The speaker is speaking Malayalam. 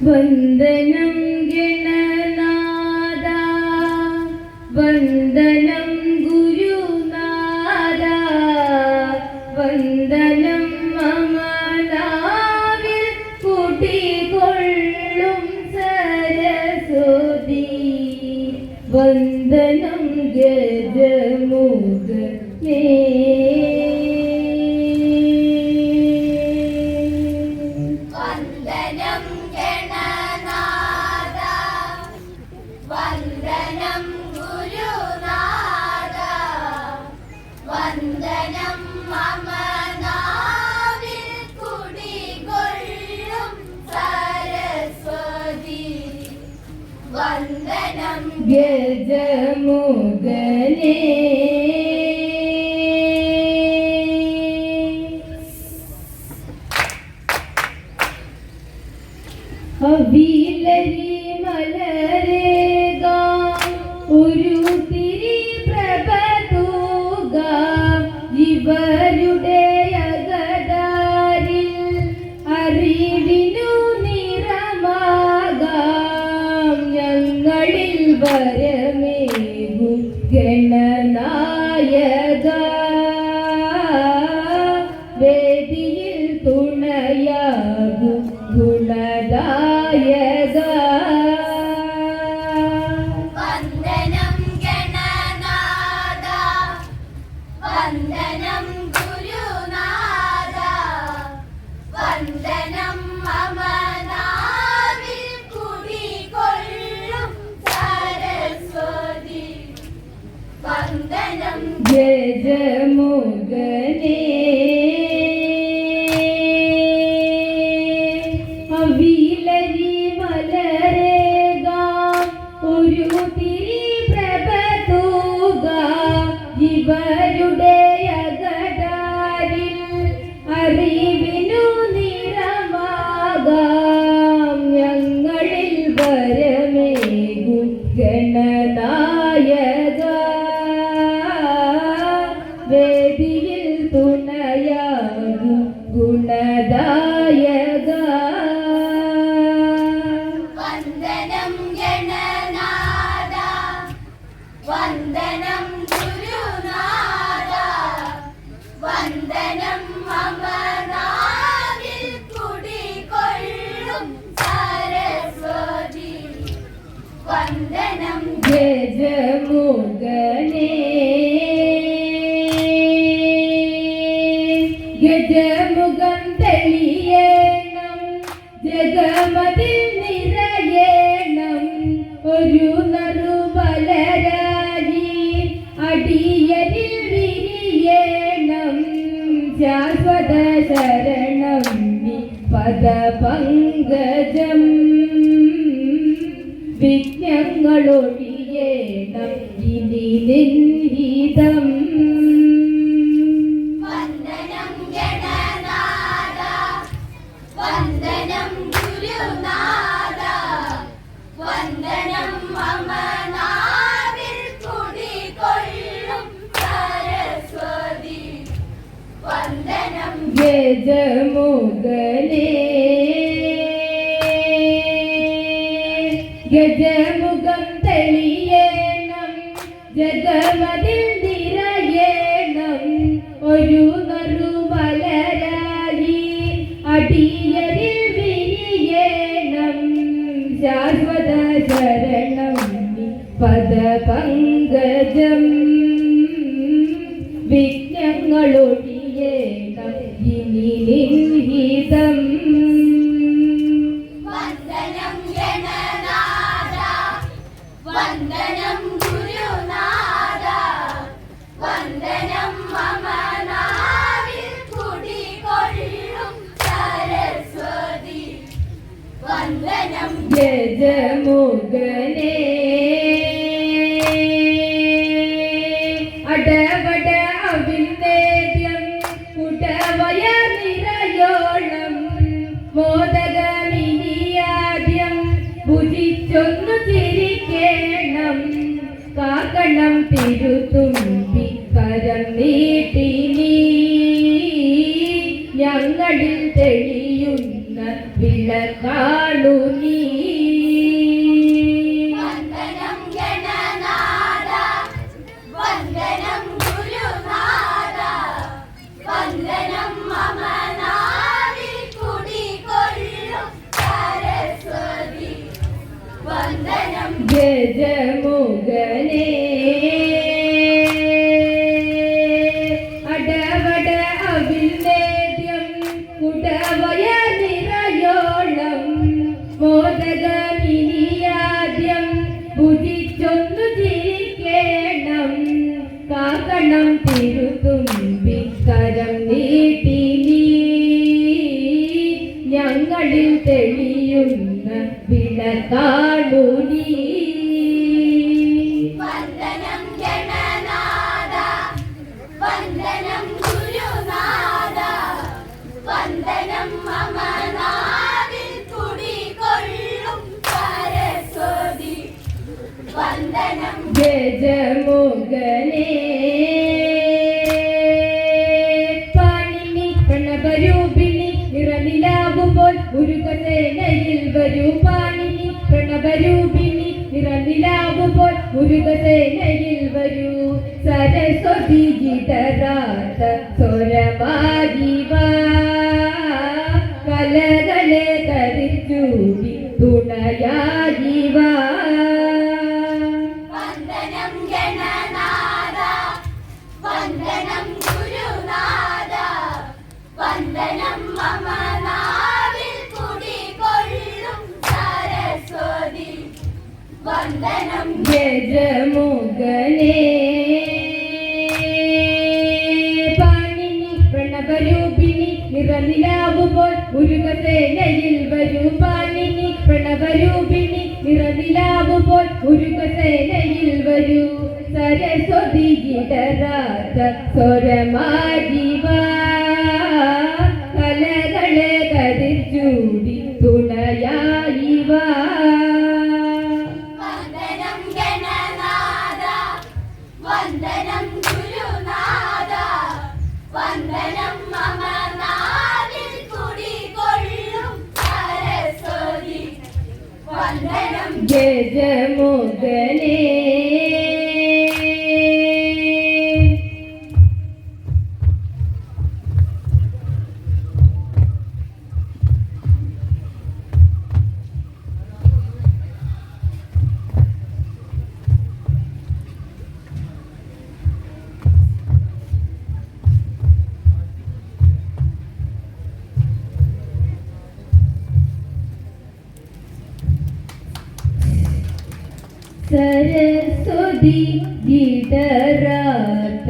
വന്ദനം ഗണനാഥ വന്ദനം ഗുരുനാഥ വന്ദനം മമനാവിൽ കൂട്ടിക്കൊള്ളും വന്ദനം ഗജമുഖനേ ഗജമുഖനേ അവിലരി മലരേക ഒരു തിരി വന്ദനം ഗജമുഖനേ അവിലരി മലരേക ഒരു തിരി പ്രഭതൂക ഇവരുടെ Tunay ഗജമുഖം തെളിയേണം ജഗമതിൽ നിറയേണം. ഒരു നറുബലരാജി അടിയരിൽ വിരിയേണം. ശാശ്വത ശരണം പദപങ്കജം വിജ്ഞങ്ങളൊഴിയേണം ഇനി നിൻഹിതം വന്ദനം ഗുരുനാഥ. വന്ദനം മമ നാവിൽ കുടികൊള്ളും സരസ്വതി. വന്ദനം ഗജമുഖനേ ഗജമുഖം തെളിയേണം ജഗമതിൽ നിറയേണം. ഒരു നറുമലരായി അടിയരിൽ വിരിയേണം ശാശ്വത ശരണം വന്ദനം. ഗജമുഖനേ അടവട അവിന്നേദ്യം കുടവയ നിറയോളം. മോദകമിനിയാദ്യം ഭുജിച്ചൊന്നു ചിരിക്കേണം. കാക്കണം തിരുത്തുമ്പി കരം നീ. വന്ദനം. ഗജമുഖനേ ഗജമുഖനേ പാണിനി പ്രണവരൂപിണി നിറനിലാവുമ്പോൾ മുരുകസേനയിൽ വരൂ. പാണിനി പ്രണവരൂപിണി നിറനിലാവുമ്പോൾ മുരുകസേനയിൽ വരൂ. സരസ്വതി ജിതരാത്ത സ്വരമാരിവാ കലകളെ തരിച്ചൂടി തുണയായിവാ കുടികൊള്ളും സരസ്വതി. വന്ദനം. ഗജമുഖനേ വരൂ. പാണിനി പ്രണവരൂപിണി നിറനിലാവുമ്പോൾ ഉരുകസേനയിൽ വരൂ. സരസ്വതി ഗിടരാജ കലകളെ വന്ദനം दी गीतरात